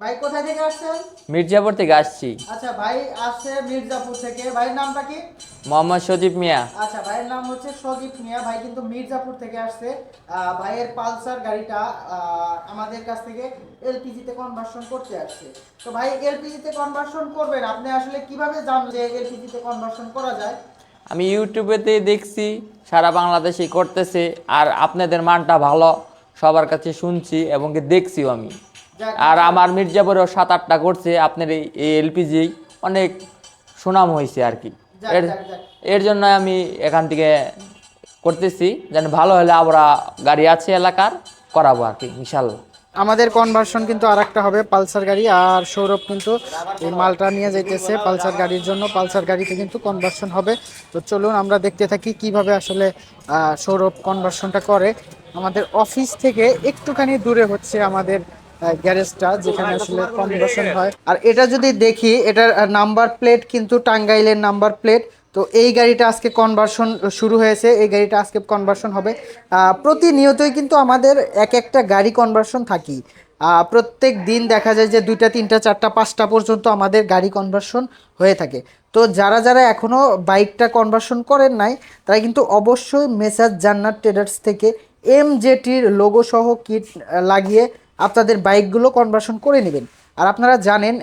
ভাই কোথায় থেকে আসছেন? মির্জাপুর থেকে আসছি। আচ্ছা ভাই আসছে মির্জাপুর থেকে। ভাইয়ের নামটা কি? মোহাম্মদ সজীব মিয়া। আচ্ছা ভাইয়ের নাম হচ্ছে সজীব মিয়া। ভাই কিন্তু মির্জাপুর থেকে আসছে। ভাইয়ের পালসার গাড়িটা আমাদের কাছ থেকে এলপিজিতে কনভার্সন করতে আসছে। তো ভাই এলপিজিতে কনভার্সন করবেন। আপনি আসলে কীভাবে জানলেন যে এলপিজিতে কনভার্সন করা যায়? আমি ইউটিউবেতে দেখছি সারা বাংলাদেশে করতেছে। আর আপনাদের মানটা ভালো সবার কাছে শুনছি এবং দেখছিও আমি। আর আমার মির্জাপুরেও সাত আটটা করছে আপনার এই এলপিজি অনেক সুনাম হয়েছে আর কি। এর। এর জন্য আমি এখান থেকে করতেছি যেন ভালো হলে আমরা গাড়ি আছে এলাকার করাবো আর কি ইনশাল্লাহ আমাদের কনভার্সন কিন্তু আর একটা হবে পালসার গাড়ি আর সৌরভ কিন্তু এই মালটা নিয়ে যাইতেছে পালসার গাড়ির জন্য পালসার গাড়িতে কিন্তু কনভার্সন হবে। তো চলুন আমরা দেখতে থাকি কীভাবে আসলে সৌরভ কনভার্সনটা করে। আমাদের অফিস থেকে একটুখানি দূরে হচ্ছে আমাদের গ্যারেজটা যেখানে আসলে কনভার্সন হয়। আর এটা যদি দেখি, এটার নাম্বার প্লেট কিন্তু টাঙ্গাইলের নাম্বার প্লেট তো এই গাড়িটা আজকে কনভার্সন শুরু হয়েছে, এই গাড়িটা আজকে কনভার্সন হবে। প্রতিনিয়তই কিন্তু আমাদের এক একটা গাড়ি কনভার্সন থাকি প্রত্যেক দিন দেখা যায় যে দুইটা, তিনটা, চারটা, পাঁচটা পর্যন্ত আমাদের গাড়ি কনভার্সন হয়ে থাকে। তো যারা যারা এখনও বাইকটা কনভার্সন করেন নাই, তারা কিন্তু অবশ্যই মেসাজ জান্নাত ট্রেডার্স থেকে এম জেটির লোগো সহ কিট লাগিয়ে আপনাদের বাইকগুলো কনভার্সন করে নেবেন। আর আপনারা জানেন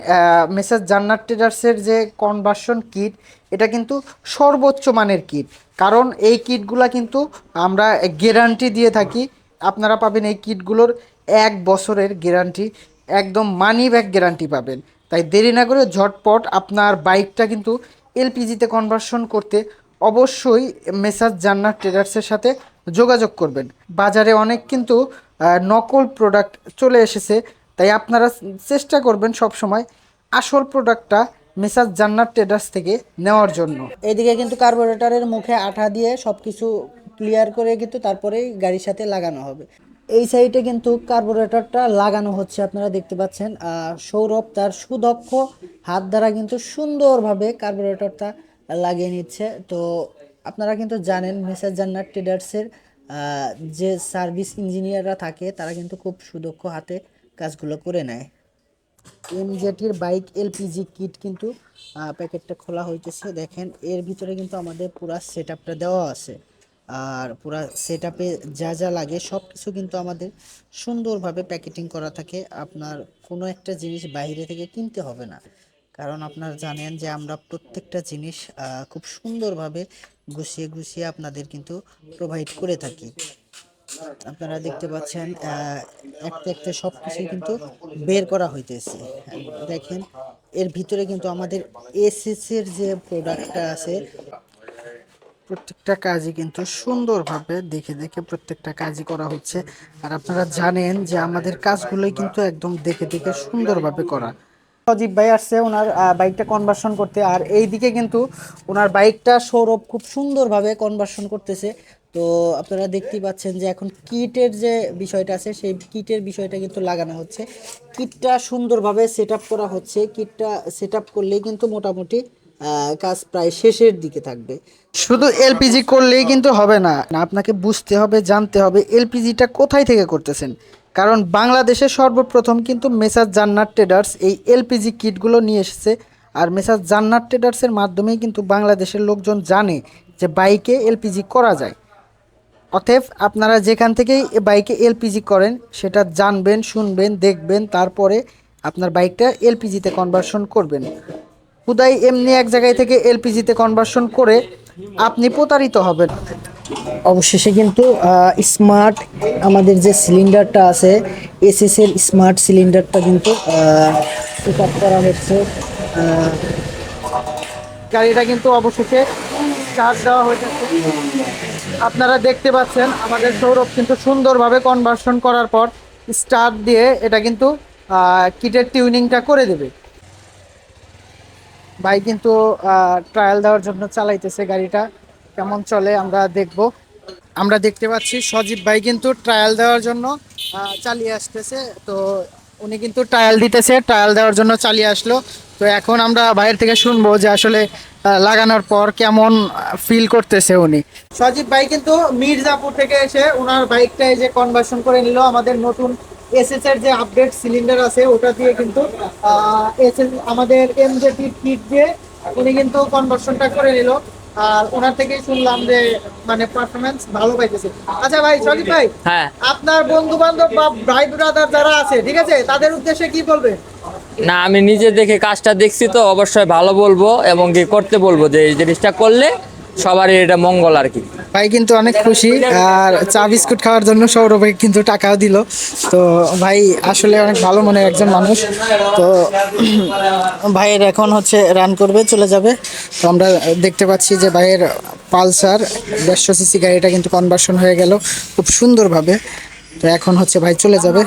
মেসাজ জান্নাত ট্রেডার্সের যে কনভার্সন কিট এটা কিন্তু সর্বোচ্চ মানের কিট কারণ এই কিটগুলা কিন্তু আমরা গ্যারান্টি দিয়ে থাকি। আপনারা পাবেন এই কিটগুলোর এক বছরের গ্যারান্টি একদম মানি ব্যাক গ্যারান্টি পাবেন। তাই দেরি না করে ঝটপট আপনার বাইকটা কিন্তু এলপিজিতে কনভার্সন করতে অবশ্যই মেসাজ জান্নাত ট্রেডার্সের সাথে যোগাযোগ করবেন। বাজারে অনেক কিন্তু নকল প্রোডাক্ট চলে এসেছে। তাই আপনারা চেষ্টা করবেন সব সময় আসল প্রোডাক্টটা মেসাজ জান্নাত ট্রেডার্স থেকে নেওয়ার জন্য। এদিকে কিন্তু কার্বোরেটরের মুখে আঠা দিয়ে সব কিছু ক্লিয়ার করে কিন্তু তারপরেই গাড়ির সাথে লাগানো হবে। এই সাইডে কিন্তু কার্বোরেটরটা লাগানো হচ্ছে, আপনারা দেখতে পাচ্ছেন। সৌরভ তার সুদক্ষ হাত দ্বারা কিন্তু সুন্দরভাবে কার্বোরেটরটা লাগিয়ে নিচ্ছে। তো আপনারা কিন্তু জানেন মেসাজ জান্নাত ট্রেডার্সের যে সার্ভিস ইঞ্জিনিয়াররা থাকে, তারা কিন্তু খুব সুদক্ষ হাতে কাজগুলো করে নেয়। এমজেটির বাইক এলপিজি কিট কিন্তু প্যাকেটটা খোলা হইতেছে। দেখেন, এর ভিতরে কিন্তু আমাদের পুরা সেট আপটা দেওয়া আছে। আর পুরা সেট আপে যা যা লাগে সব কিছু কিন্তু আমাদের সুন্দরভাবে প্যাকেটিং করা থাকে। আপনার কোনো একটা জিনিস বাইরে থেকে কিনতে হবে না। কারণ আপনারা জানেন যে আমরা প্রত্যেকটা জিনিস খুব সুন্দরভাবে গুছিয়ে গুছিয়ে আপনাদের কিন্তু প্রোভাইড করে থাকি। আপনারা দেখতে পাচ্ছেন একটা একটা সব কিছুই কিন্তু বের করা হইতেছে। দেখেন, এর ভিতরে কিন্তু আমাদের এসএস এর যে প্রোডাক্টটা আছে, প্রত্যেকটা কাজই কিন্তু সুন্দরভাবে দেখে দেখে প্রত্যেকটা কাজই করা হচ্ছে। আর আপনারা জানেন যে আমাদের কাজগুলোই কিন্তু একদম দেখে দেখে সুন্দরভাবে করা। সজীব ভাই আসছে ওনার বাইকটা কনভার্সন করতে। আর এই দিকে কিন্তু ওনার বাইকটা সৌরভ খুব সুন্দরভাবে কনভার্সন করতেছে। তো আপনারা দেখতেই পাচ্ছেন যে এখন কিটের যে বিষয়টা আছে সেই কিটের বিষয়টা কিন্তু লাগানো হচ্ছে। কিটটা সুন্দরভাবে সেট করা হচ্ছে। কিটটা সেট করলেই কিন্তু মোটামুটি কাজ প্রায় শেষের দিকে থাকবে। শুধু এলপিজি করলেই কিন্তু হবে না, আপনাকে বুঝতে হবে জানতে হবে এলপিজিটা কোথায় থেকে করতেছেন? কারণ বাংলাদেশে সর্বপ্রথম কিন্তু মেসাজ জান্নাত ট্রেডার্স এই এলপিজি কিটগুলো নিয়ে এসেছে। আর মেসাজ জান্নাত ট্রেডার্সের মাধ্যমেই কিন্তু বাংলাদেশের লোকজন জানে যে বাইকে এলপিজি করা যায়। অতএব আপনারা যেখান থেকেই বাইকে এলপিজি করেন, সেটা জানবেন, শুনবেন, দেখবেন, তারপরে আপনার বাইকটা এলপিজিতে কনভার্সন করবেন। খুদাই এমনি এক জায়গায় থেকে এলপিজিতে কনভার্সন করে আপনি প্রতারিত হবেন। অবশেষে কিন্তু স্মার্ট আমাদের যে সিলিন্ডারটা আছে এসএস এর স্মার্ট সিলিন্ডারটা কিন্তু পিক আপ করা হচ্ছে। গাড়িটা কিন্তু অবশেষে চার্জ দেওয়া হয়েছে। আপনারা দেখতে পাচ্ছেন, আমাদের সৌরভ কিন্তু সুন্দরভাবে কনভার্সন করার পর স্টার্ট দিয়ে এটা কিন্তু কিটের টিউনিংটা করে দেবে। ভাই কিন্তু ট্রায়াল দেওয়ার জন্য চালাইতেছে গাড়িটা। কেমন চলে আমরা দেখব। আমরা দেখতে পাচ্ছি সজীব ভাই কিন্তু ট্রায়াল দেওয়ার জন্য চালিয়ে আসতেছে। তো উনি কিন্তু ট্রায়াল দিতেছে ট্রায়াল দেওয়ার জন্য চালিয়ে আসলো। তো এখন আমরা বাইরের থেকে শুনব যে আসলে লাগানোর পর কেমন ফিল করতেছে উনি। সজীব ভাই কিন্তু মির্জাপুর থেকে এসে ওনার বাইকটা এই যে কনভার্সন করে নিল, আমাদের নতুন এসএস এর যে আপডেট সিলিন্ডার আছে, ওটা দিয়ে কিন্তু আমাদের এমজেটি কিট দিয়ে উনি কিন্তু কনভার্সনটা করে নিল। আর ওনার থেকে শুনলাম যে মানে পারফরমেন্স ভালো পাইতেছে। আচ্ছা ভাই সলিড ভাই হ্যাঁ। আপনার বন্ধু বান্ধব বা ভাই ব্রাদার যারা আছে ঠিক আছে তাদের উদ্দেশ্যে কি বলবেন না আমি নিজে দেখে কাজটা দেখছি তো অবশ্যই ভালো বলব এবং কি করতে বলব যে এই জিনিসটা করলে সবারই এটা মঙ্গল আর কি। ভাই কিন্তু অনেক খুশি, আর চা বিস্কুট খাওয়ার জন্য সৌরভে কিন্তু টাকাও দিল। তো ভাই আসলে অনেক ভালো মনে একজন মানুষ। তো ভাইয়ের এখন হচ্ছে রান করবে, চলে যাবে। তো আমরা দেখতে পাচ্ছি যে ভাইয়ের পালসার দেড়শো সিসি গাড়িটা কিন্তু কনভার্সন হয়ে গেল খুব সুন্দরভাবে। তো এখন হচ্ছে ভাই চলে যাবে।